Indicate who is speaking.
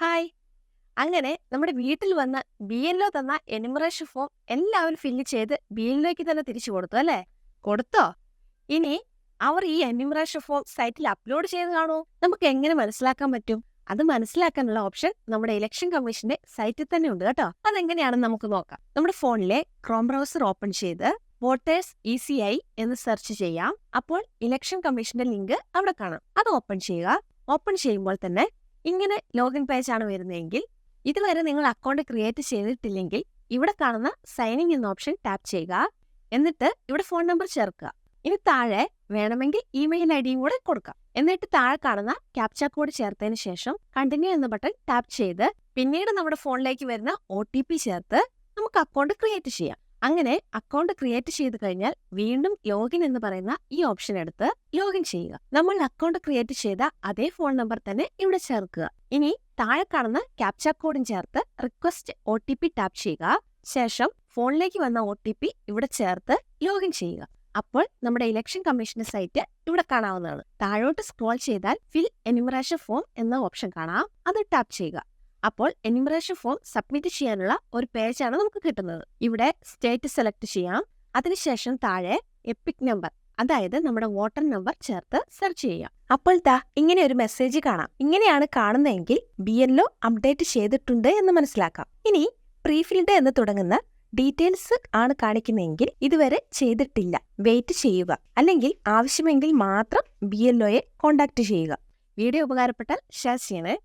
Speaker 1: Hi. അങ്ങനെ നമ്മുടെ വീട്ടിൽ വന്ന് ബി എൽ തന്ന എനുമറേഷൻ ഫോം എല്ലാവരും ഫില്ല് ചെയ്ത് ബി എൽ തന്നെ തിരിച്ചു കൊടുത്തു അല്ലേ? കൊടുത്തോ? ഇനി അവർ ഈ എനുമറേഷൻ ഫോം സൈറ്റിൽ അപ്ലോഡ് ചെയ്ത് കാണുമോ? നമുക്ക് എങ്ങനെ മനസ്സിലാക്കാൻ പറ്റും? അത് മനസ്സിലാക്കാനുള്ള ഓപ്ഷൻ നമ്മുടെ ഇലക്ഷൻ കമ്മീഷന്റെ സൈറ്റിൽ തന്നെ ഉണ്ട് കേട്ടോ. അതെങ്ങനെയാണെന്ന് നമുക്ക് നോക്കാം. നമ്മുടെ ഫോണിലെ ക്രോം ബ്രൗസർ ഓപ്പൺ ചെയ്ത് വോട്ടേഴ്സ് ഇ സി ഐ എന്ന് സെർച്ച് ചെയ്യാം. അപ്പോൾ ഇലക്ഷൻ കമ്മീഷന്റെ ലിങ്ക് അവിടെ കാണാം. അത് ഓപ്പൺ ചെയ്യുക. ഓപ്പൺ ചെയ്യുമ്പോൾ തന്നെ ഇങ്ങനെ ലോഗിൻ പേജ് ആണ് വരുന്നതെങ്കിൽ ഇതുവരെ നിങ്ങൾ അക്കൗണ്ട് ക്രിയേറ്റ് ചെയ്തിട്ടില്ലെങ്കിൽ ഇവിടെ കാണുന്ന സൈനിങ് എന്ന ഓപ്ഷൻ ടാപ്പ് ചെയ്യുക. എന്നിട്ട് ഇവിടെ ഫോൺ നമ്പർ ചേർക്കുക. ഇനി താഴെ വേണമെങ്കിൽ ഇമെയിൽ ഐ ഡിയും കൂടെ കൊടുക്കാം. എന്നിട്ട് താഴെ കാണുന്ന ക്യാപ്ച കോഡ് ചേർത്തതിന് ശേഷം കണ്ടിന്യൂ എന്ന ബട്ടൺ ടാപ്പ് ചെയ്ത് പിന്നീട് നമ്മുടെ ഫോണിലേക്ക് വരുന്ന ഒ ചേർത്ത് നമുക്ക് അക്കൗണ്ട് ക്രിയേറ്റ് ചെയ്യാം. അങ്ങനെ അക്കൗണ്ട് ക്രിയേറ്റ് ചെയ്ത് കഴിഞ്ഞാൽ വീണ്ടും ലോഗിൻ എന്ന് പറയുന്ന ഈ ഓപ്ഷൻ എടുത്ത് ലോഗിൻ ചെയ്യുക. നമ്മൾ അക്കൗണ്ട് ക്രിയേറ്റ് ചെയ്ത അതേ ഫോൺ നമ്പർ തന്നെ ഇവിടെ ചേർക്കുക. ഇനി താഴെ കാണുന്ന ക്യാപ്ച കോഡും ചേർത്ത് request O T P tap ചെയ്യുക. ശേഷം ഫോണിലേക്ക് വന്ന ഒ ടി പി ഇവിടെ ചേർത്ത് ലോഗിൻ ചെയ്യുക. അപ്പോൾ നമ്മുടെ ഇലക്ഷൻ കമ്മീഷന്റെ സൈറ്റ് ഇവിടെ കാണാവുന്നതാണ്. താഴോട്ട് സ്ക്രോൾ ചെയ്താൽ ഫിൽ എനിമറേഷൻ ഫോം എന്ന ഓപ്ഷൻ കാണാം. അത് ടാപ്പ് ചെയ്യുക. അപ്പോൾ എനിമറേഷൻ ഫോം സബ്മിറ്റ് ചെയ്യാനുള്ള ഒരു പേജാണ് നമുക്ക് കിട്ടുന്നത്. ഇവിടെ സ്റ്റേറ്റ് സെലക്ട് ചെയ്യാം. അതിനുശേഷം താഴെ എപ്പിക് നമ്പർ അതായത് നമ്മുടെ വോട്ടർ നമ്പർ ചേർത്ത് സെർച്ച് ചെയ്യാം. അപ്പോൾ ദാ ഇങ്ങനെ ഒരു മെസ്സേജ് കാണാം. ഇങ്ങനെയാണ് കാണുന്നതെങ്കിൽ ബി എൽ അപ്ഡേറ്റ് ചെയ്തിട്ടുണ്ട് എന്ന് മനസ്സിലാക്കാം. ഇനി പ്രീഫിൽഡ് എന്ന് തുടങ്ങുന്ന ഡീറ്റെയിൽസ് ആണ് കാണിക്കുന്നതെങ്കിൽ ഇതുവരെ ചെയ്തിട്ടില്ല. വെയിറ്റ് ചെയ്യുക. അല്ലെങ്കിൽ ആവശ്യമെങ്കിൽ മാത്രം ബി എൽ ഒയെ കോൺടാക്ട് ചെയ്യുക. വീഡിയോ ഉപകാരപ്പെട്ടാൽ ഷെയർ ചെയ്യണേ.